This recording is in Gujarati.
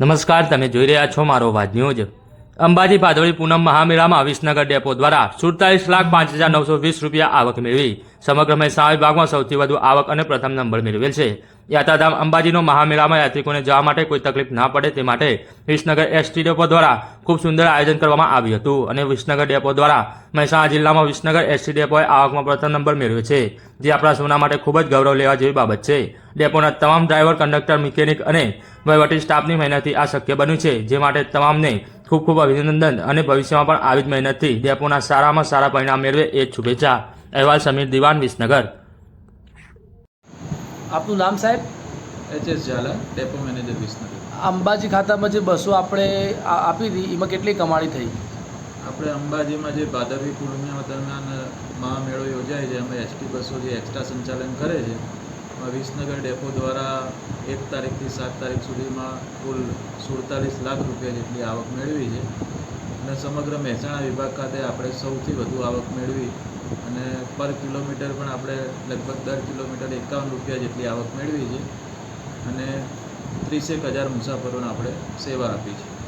નમસ્કાર તમે જોઈ રહ્યા છો મારો વાજ ન્યૂઝ અંબાજી ભાદવડી પૂનમ મહામેળામાં વિસનગર ડેપો દ્વારા સુડતાલીસ લાખ પાંચ હજાર નવસો વીસ રૂપિયા આવક મેળવી સમગ્ર મહેસાણા વિભાગમાં સૌથી વધુ આવક અને પ્રથમ નંબર મેળવેલ છે. યાત્રાધામ અંબાજીનો મહામેળામાં યાત્રિકોને જવા માટે કોઈ તકલીફ ના પડે તે માટે વિસનગર એસટી ડેપો દ્વારા ખૂબ સુંદર આયોજન કરવામાં આવ્યું હતું અને વિસનગર ડેપો દ્વારા મહેસાણા જિલ્લામાં વિસનગર એસટી ડેપોએ આવકમાં પ્રથમ નંબર મેળવ્યો છે, જે આપણા સોના માટે ખૂબ જ ગૌરવ લેવા જેવી બાબત છે. ડેપોના તમામ ડ્રાઈવર, કંડક્ટર, મિકેનિક અને વહીવટી સ્ટાફની મહેનતથી આ શક્ય બન્યું છે, જે માટે તમામને ખૂબ ખૂબ અભિનંદન અને ભવિષ્યમાં પણ આવી જ મહેનતથી ડેપોના સારામાં સારા પરિણામ મેળવે એ જ શુભેચ્છા. અહેવાલ સમીર દિવાન વિસનગર. આપનું નામ સાહેબ? H S Zala depot manager Visnagar. Ambaji ખાતામાં જે બસો આપણે આ- આપી હતી એમાં કેટલી કમાણી થઈ? આપણે અંબાજીમાં જે ભાદરવી પૂર્ણિમા દરમિયાન મહામેળો યોજાય છે એમાં એસટી બસો જે એક્સ્ટ્રા સંચાલન કરે છે વિસનગર ડેપો દ્વારા એક તારીખથી સાત તારીખ સુધીમાં કુલ સુડતાલીસ લાખ રૂપિયા જેટલી આવક મેળવી છે. અને સમગ્ર મહેસાણા વિભાગ ખાતે આપણે સૌથી વધુ આવક મેળવી અને પર કિલોમીટર પણ આપણે લગભગ દર કિલોમીટર એકાવન રૂપિયા જેટલી આવક મેળવી છે. અને ત્રીસેક હજાર મુસાફરોને આપણે સેવા આપી છે.